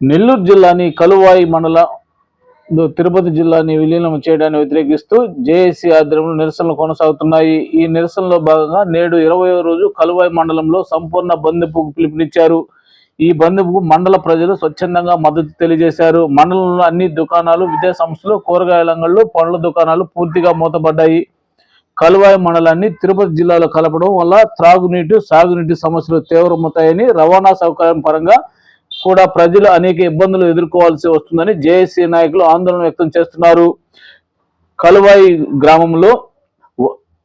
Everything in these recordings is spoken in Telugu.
నెల్లూరు జిల్లాని కలువాయి మండల తిరుపతి జిల్లాని విలీనం చేయడాన్ని వ్యతిరేకిస్తూ జేఏసీ ఆధ్వర్యంలో నిరసనలు కొనసాగుతున్నాయి. ఈ నిరసనలో భాగంగా నేడు ఇరవై రోజు కలువాయి మండలంలో సంపూర్ణ బంద్కు పిలుపునిచ్చారు. ఈ బంద్కు మండల ప్రజలు స్వచ్ఛందంగా మద్దతు తెలియజేశారు. మండలంలో అన్ని దుకాణాలు విద్యా సంస్థలు కూరగాయల అంగళ్ళు పండ్ల దుకాణాలు పూర్తిగా మూతపడ్డాయి. కలువాయి మండలాన్ని తిరుపతి జిల్లాలో కలపడం వల్ల త్రాగునీటి సాగునీటి సమస్యలు తీవ్రమవుతాయని రవాణా సౌకర్యం పరంగా కూడా ప్రజలు అనేక ఇబ్బందులు ఎదుర్కోవాల్సి వస్తుందని జేఏసీ నాయకులు ఆందోళన వ్యక్తం చేస్తున్నారు. కలువాయి గ్రామంలో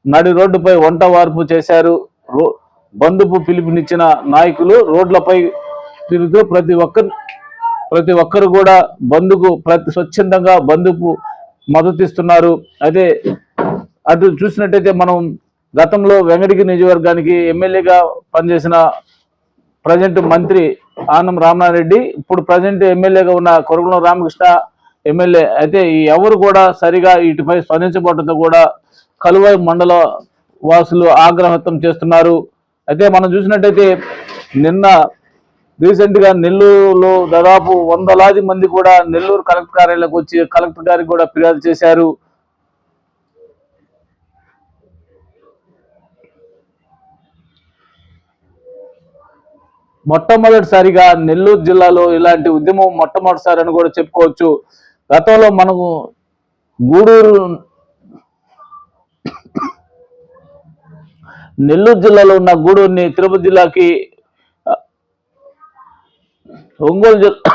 నడి రోడ్డుపై వంట వార్పు చేశారు. రో- పిలుపునిచ్చిన నాయకులు రోడ్లపై తిరుగుతూ ప్రతి ఒక్కరు ప్రతి ఒక్కరు కూడా బంధుకు ప్రతి స్వచ్ఛందంగా బంధుకు మద్దతిస్తున్నారు. అయితే అటు చూసినట్టయితే మనం గతంలో వెంగడికి నియోజకవర్గానికి ఎమ్మెల్యేగా పనిచేసిన ప్రజెంట్ మంత్రి ఆనం రామారెడ్డి ఇప్పుడు ప్రజెంట్ ఎమ్మెల్యేగా ఉన్న కొరగులం రామకృష్ణ ఎమ్మెల్యే. అయితే ఈ ఎవరు కూడా సరిగా వీటిపై స్పందించబడటంతో కూడా కలువై మండల వాసులు ఆగ్రహం చేస్తున్నారు. అయితే మనం చూసినట్టయితే నిన్న రీసెంట్గా నెల్లూరులో దాదాపు వందలాది మంది కూడా నెల్లూరు కలెక్టర్ కార్యాలయంలోకి వచ్చి కలెక్టర్ గారికి కూడా ఫిర్యాదు చేశారు. మొట్టమొదటిసారిగా నెల్లూరు జిల్లాలో ఇలాంటి ఉద్యమం మొట్టమొదటిసారి అని కూడా చెప్పుకోవచ్చు. గతంలో మనము గూడూరు నెల్లూరు జిల్లాలో ఉన్న గూడూరుని తిరుపతి జిల్లాకి ఒంగోలు జిల్లా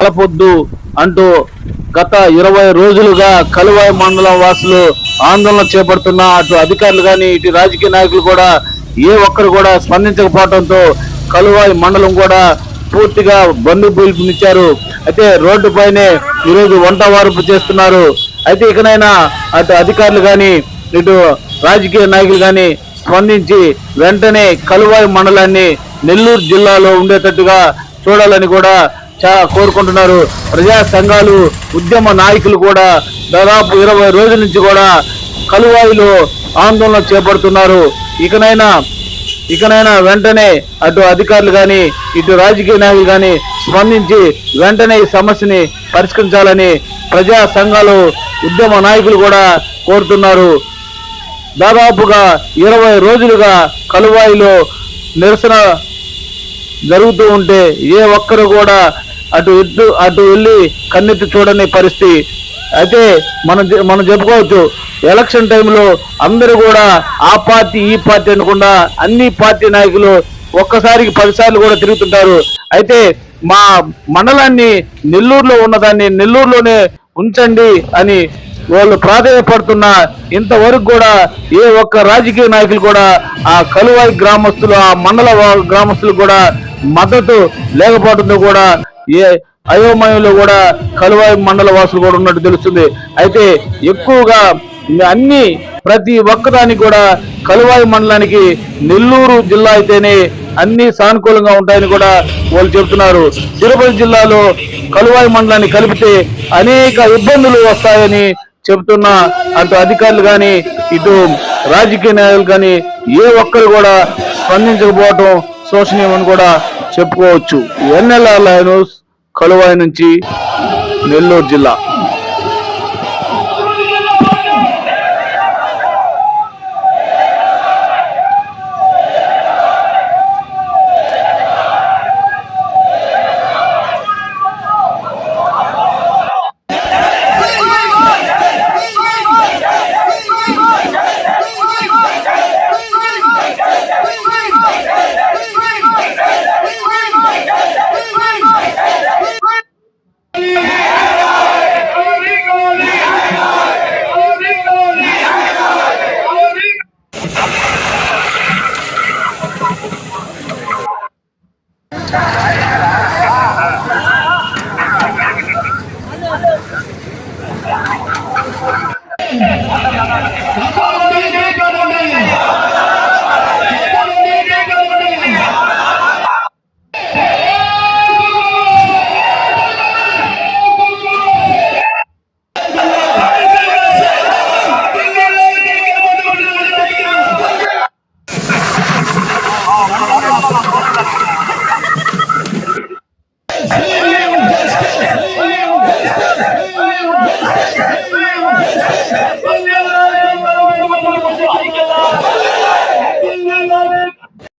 కలపొద్దు అంటూ గత ఇరవై రోజులుగా కలువాయి మండలం వాసులు ఆందోళన చేపడుతున్న అటు అధికారులు కానీ ఇటు రాజకీయ నాయకులు కూడా ఏ ఒక్కరు కూడా స్పందించకపోవడంతో కలువాయి మండలం కూడా పూర్తిగా బంధు పిలుపునిచ్చారు అయితే రోడ్డుపైనే ఈరోజు వంట వార్పు చేస్తున్నారు. అయితే ఇకనైనా అటు అధికారులు కానీ ఇటు రాజకీయ నాయకులు కానీ స్పందించి వెంటనే కలువాయి మండలాన్ని నెల్లూరు జిల్లాలో ఉండేటట్టుగా చూడాలని కూడా కోరుకుంటున్నారు. ప్రజా సంఘాలు ఉద్యమ నాయకులు కూడా దాదాపు ఇరవై రోజుల నుంచి కూడా కలువాయిలో ఆందోళన చేపడుతున్నారు. ఇకనైనా ఇకనైనా వెంటనే అటు అధికారులు కానీ ఇటు రాజకీయ నాయకులు కానీ స్పందించి వెంటనే ఈ సమస్యని పరిష్కరించాలని ప్రజా సంఘాలు ఉద్యమ నాయకులు కూడా కోరుతున్నారు. దాదాపుగా ఇరవై రోజులుగా కలువాయిలో నిరసన జరుగుతూ ఉంటే ఏ ఒక్కరు కూడా అటు ఇటు అటు వెళ్ళి కన్నెత్తి చూడని పరిస్థితి. అయితే మనం మనం చెప్పుకోవచ్చు ఎలక్షన్ టైంలో అందరూ కూడా ఆ పార్టీ ఈ పార్టీ అనకుండా అన్ని పార్టీ నాయకులు ఒక్కసారికి పదిసార్లు కూడా తిరుగుతుంటారు. అయితే మా మండలాన్ని నెల్లూరులో ఉన్నదాన్ని నెల్లూరులోనే ఉంచండి అని వాళ్ళు ప్రాధాన్యపడుతున్న ఇంతవరకు కూడా ఏ ఒక్క రాజకీయ నాయకులు కూడా ఆ కలువాయి గ్రామస్తులు ఆ మండల గ్రామస్తులు కూడా మద్దతు లేకపోవడంతో కూడా ఏ అయోమయంలో కూడా కలువాయి మండల వాసులు కూడా ఉన్నట్టు తెలుస్తుంది. అయితే ఎక్కువగా అన్ని ప్రతి ఒక్కదానికి కూడా కలువాయి మండలానికి నెల్లూరు జిల్లా అయితేనే అన్ని సానుకూలంగా ఉంటాయని కూడా వాళ్ళు చెబుతున్నారు. తిరుపతి జిల్లాలో కలువాయి మండలాన్ని కలిపితే అనేక ఇబ్బందులు వస్తాయని చెబుతున్న అటు అధికారులు కానీ ఇటు రాజకీయ నాయకులు కానీ ఏ ఒక్కరు కూడా స్పందించకపోవటం శోషనీయమని కూడా చెప్పుకోవచ్చు. ఎన్ఎల్ఆర్ న్యూస్ కలువాయి నుంచి నెల్లూరు జిల్లా.